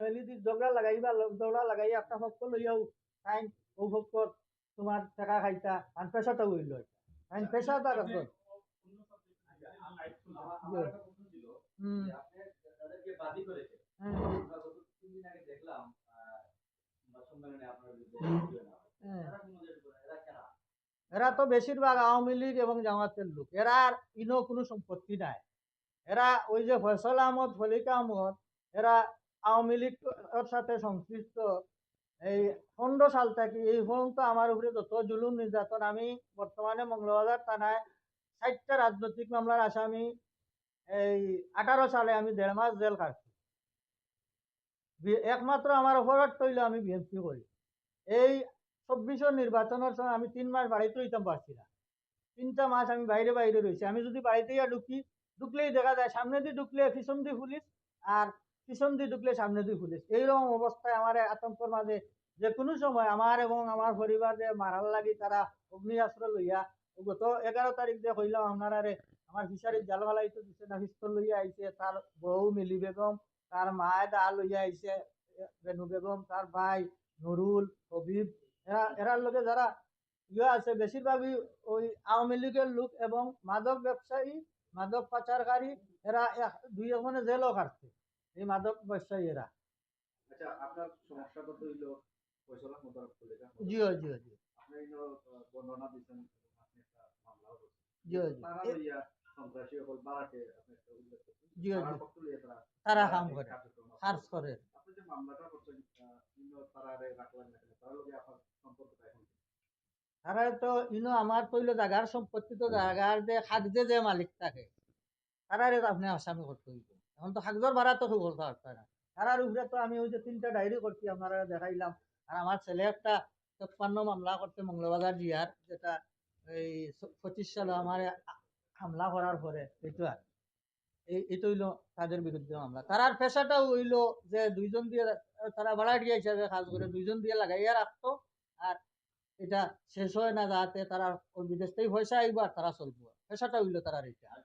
Family ঝগড়া লাগাইবা ঝগড়া লাগাই একটা পক্ষ লইয়াও টাইম ও পক্ষ তোমার টাকা খাইতা আর পেশাটা হইল টাইম পেশা তার আছে। এরা তো বেশিরভাগ আওয়ামী লীগ এবং জামাতের লোক। এরা আর ইনো কোনো সম্পত্তি নাই। এরা ওই যে ফয়সল আহমদ ফলিক আহমদ এরা আওয়ামী লীগের সাথে সংশ্লিষ্ট এই পনেরো সাল থেকে এই পর্যন্ত আমার উপরে যত জুলুম নির্যাতন, আমি বর্তমানে মঙ্গলবাজার থানায় ষাটটা রাজনৈতিক মামলার আসামি, এই আঠারো সালে আমি দেড় মাস জেল কাটছি একমাত্র আমার অপরাধ তৈল আমি বিএনপি করি। এই চব্বিশের নির্বাচনের সময় আমি তিন মাস বাড়িতে হইতাম পারছি না। তিনটা মাস আমি বাইরে বাইরে রয়েছি। আমি যদি বাড়িতে ঢুকি, ঢুকলেই দেখা যায়, সামনে দিয়ে ঢুকলে পিছন দিয়ে পুলিশ আর পিছন দিয়ে ঢুকলে সামনে দিয়ে পুলিশ। এইরকম অবস্থায় আমার আতঙ্কর মাঝে যে কোনো সময় আমার এবং আমার পরিবার যে মারার লাগি তারা অগ্নিয়াস্ত্র লইয়া গত এগারো তারিখ যে হইলাম আপনারা আমার ফিশারির জাল ফালাইতে দিছে না পিস্তল লইয়া আইছে, তার বউ মিলি বেগম, তার মায় দা লইয়া আইছে, রেনু বেগম, তার ভাই নুরুল, হবিব, এরা, এরার লোকে যারা ইয়ে আছে, বেশিরভাগই ওই আওয়ামী লীগের লোক এবং মাদক ব্যবসায়ী, মাদক পাচারকারী, এরা দুই ওখানে জেলও কাটছে এই মাদক ব্যবসায়ী এরা। আচ্ছা আপনার হইল আপনি বর্ণনা আপনি একটা জিও জিও তারা সন্ত্রাসী আপনি একটা উল্লেখ তারা তারা কাম করে খার্চ করে। আপনি যে মামলাটা করছেন তারারে রাখলেন না তার লগে আপনার সম্পর্কটা এখন তারা তো ইনো আমার তৈল জাগার সম্পত্তি তো জাগার যে খাগজে যে মালিক থাকে তারারে তো আপনি আসামি করতে হইব। এখন তো খাগজর ভাড়া তো খুব করতে পারতে না। তারার উপরে তো আমি ওই যে তিনটা ডায়েরি করছি আপনারা দেখাইলাম। আর আমার ছেলে একটা তেপ্পান্ন মামলা করতে মঙ্গলবাজার জিয়ার যেটা এই পঁচিশ সালে আমার হামলা করার পরে এটা এই এটা হইল তাদের বিরুদ্ধে মামলা। তারার পেশাটাও হইল যে দুইজন দিয়ে তারা ভাড়াটিয়া হিসাবে কাজ করে দুইজন দিয়ে লাগাইয়া রাখতো আর এটা শেষ হয় না যাতে তারা ওই বিদেশ থেকে পয়সা আইব আর তারা চলবো। পেশাটা হইল এটা আর